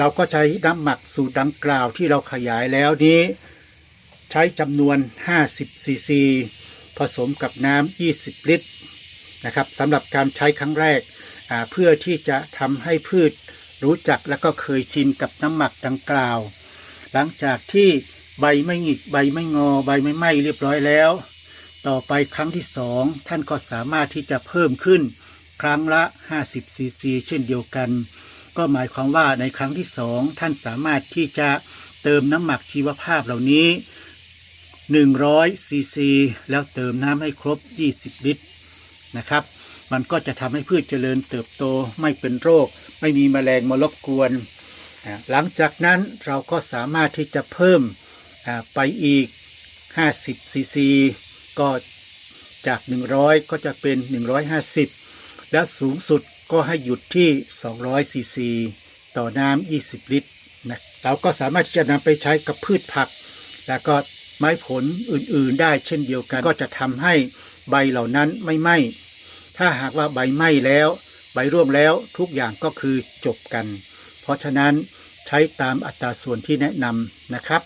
เราก็ใช้น้ำหมักสูตรดังกล่าวที่เราขยายแล้วนี้ ใช้จำนวน 50ซีซีผสมกับน้ำ 20 ลิตรนะครับสำหรับการใช้ครั้งแรก เพื่อที่จะทำให้พืชรู้จักและก็เคยชินกับน้ำหมักดังกล่าว หลังจากที่ใบไม่หงิกใบไม่งอ ใบไม่ไหม้เรียบร้อยแล้ว ต่อไปครั้งที่สองท่านก็สามารถที่จะเพิ่มขึ้น ครั้งละ 50ซีซีเช่นเดียวกัน ก็หมายความว่าในครั้งที่สองท่านสามารถที่จะเติมน้ำหมักชีวภาพเหล่านี้ 100ซีซีแล้วเติมน้ำให้ครบ 20 ลิตรนะครับ มันก็จะทำให้พืชเจริญเติบโตไม่เป็นโรค ไม่มีแมลงมารบกวน หลังจากนั้นเราก็สามารถที่จะเพิ่มไปอีก 50ซีซีก็จาก 100 ก็จะเป็น 150 และสูงสุด ก็ให้หยุดที่ 200ซีซีต่อน้ำ 20 ลิตรนะเราก็สามารถที่จะนำไปใช้กับพืชผัก แล้วก็ไม้ผลอื่นๆได้เช่นเดียวกัน ก็จะทำให้ใบเหล่านั้นไม่ไหม้ ถ้าหากว่าใบไหม้แล้ว ใบร่วงแล้วทุกอย่างก็คือจบกัน เพราะฉะนั้นใช้ตามอัตราส่วนที่แนะนำนะครับ